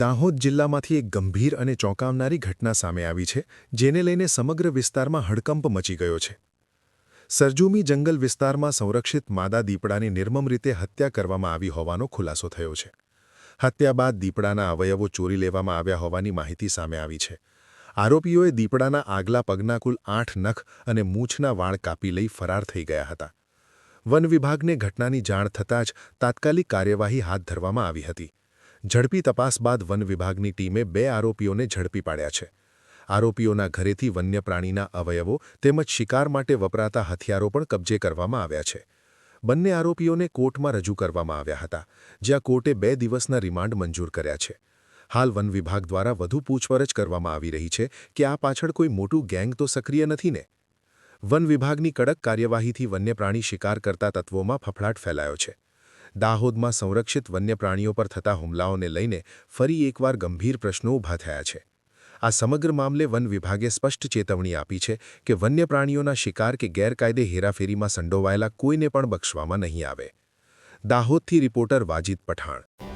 દાહોદ જિલ્લામાંથી એક ગંભીર અને ચોંકાવનારી ઘટના સામે આવી છે, જેને લઈને સમગ્ર વિસ્તારમાં હડકંપ મચી ગયો છે. સરજુમી જંગલ વિસ્તારમાં સંરક્ષિત માદા દીપડાની નિર્મમ રીતે હત્યા કરવામાં આવી હોવાનો ખુલાસો થયો છે. હત્યા બાદ દીપડાના અવયવો ચોરી લેવામાં આવ્યા હોવાની માહિતી સામે આવી છે. આરોપીઓએ દીપડાના આગલા પગના કુલ આઠ નખ અને મૂછના વાળ કાપી લઈ ફરાર થઈ ગયા હતા. વન વિભાગને ઘટનાની જાણ થતાં જ તાત્કાલિક કાર્યવાહી હાથ ધરવામાં આવી હતી. ઝડપી તપાસ બાદ વન વિભાગની ટીમે બે આરોપીઓને ઝડપી પાડ્યા છે. આરોપીઓના ઘરેથી વન્ય પ્રાણીના અવયવો તેમજ શિકાર માટે વપરાતા હથિયારો પણ કબજે કરવામાં આવ્યા છે. બંને આરોપીઓને કોર્ટમાં રજૂ કરવામાં આવ્યા હતા, જ્યાં કોર્ટે બે દિવસના રિમાન્ડ મંજૂર કર્યા છે. હાલ વન વિભાગ દ્વારા વધુ પૂછપરછ કરવામાં આવી રહી છે કે આ પાછળ કોઈ મોટું ગેંગ તો સક્રિય નથી ને? વન વિભાગની કડક કાર્યવાહીથી વન્યપ્રાણી શિકાર કરતા તત્વોમાં ફફડાટ ફેલાયો છે. દાહોદમાં સંરક્ષિત વન્યપ્રાણીઓ પર થતા હુમલાઓને લઈને ફરી એકવાર ગંભીર પ્રશ્નો ઊભા થયા છે. આ સમગ્ર મામલે વન વિભાગે સ્પષ્ટ ચેતવણી આપી છે કે વન્યપ્રાણીઓના શિકાર કે ગેરકાયદે હેરાફેરીમાં સંડોવાયેલા કોઈને પણ બક્ષવામાં નહીં આવે. દાહોદથી રિપોર્ટર વાજિદ પઠાણ.